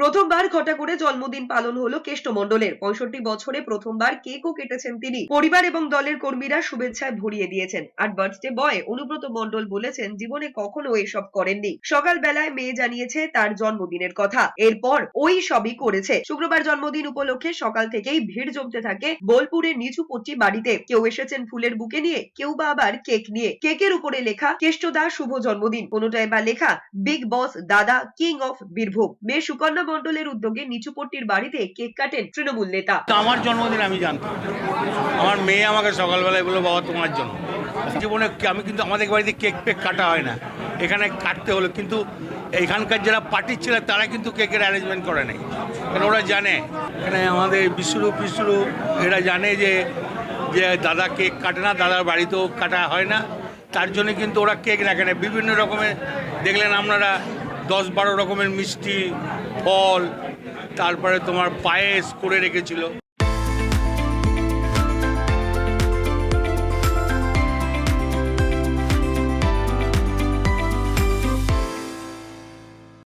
প্রথমবার ঘটা করে জন্মদিন পালন হলো কেষ্ট মণ্ডলের পঁয়ষট্টি বছরে প্রথমবার কেকও কেটেছেন তিনি। পরিবার এবং দলের কর্মীরা শুভেচ্ছায় ভরিয়ে দিয়েছেন। আর বার্থডে বয় অনুব্রত মণ্ডল বলেছেন, জীবনে কখনো এসব করেননি। সকালবেলায় মেয়ে জানিয়েছে তার জন্মদিনের কথা। এরপর ওই সবই করেছে। শুক্রবার জন্মদিন উপলক্ষে সকাল থেকেই ভিড় জমতে থাকে বোলপুরের নিচুপট্টি বাড়িতে। কেউ এসেছেন ফুলের বুকে নিয়ে, কেউ বা আবার কেক নিয়ে। কেকের উপরে লেখা, কেষ্টদা শুভ জন্মদিন। কোনোটায় বা লেখা, বিগ বস দাদা, কিং অফ বীরভূম। মেয়ে সুকন্যা মণ্ডলের উদ্যোগে নিচুপট্টির বাড়িতে কেক কাটেন তৃণমূল নেতা। আমার জন্মদিন আমি জানতাম। আমার মেয়ে আমাকে সকালবেলায় বলল, বাবা, তোমার জন্য জীবনে আমি কিন্তু আমাদের বাড়িতে কেক পেক কাটা হয় না। এখানে কাটতে হলো। কিন্তু এখানকার যারা পার্টির ছিল, তারা কিন্তু কেকের অ্যারেঞ্জমেন্ট করে নেই। কারণ ওরা জানে? এখানে আমাদের বিশ্বরূপ বিশ্বরূপ এরা জানে যে যে দাদা কেক কাটে না, দাদার বাড়িতেও কাটা হয় না। তার জন্য কিন্তু ওরা কেক না। বিভিন্ন রকমের দেখলেন আপনারা দশ বারো রকমের মিষ্টি ফল তারপরে তোমার পায়েস করে রেখেছিল।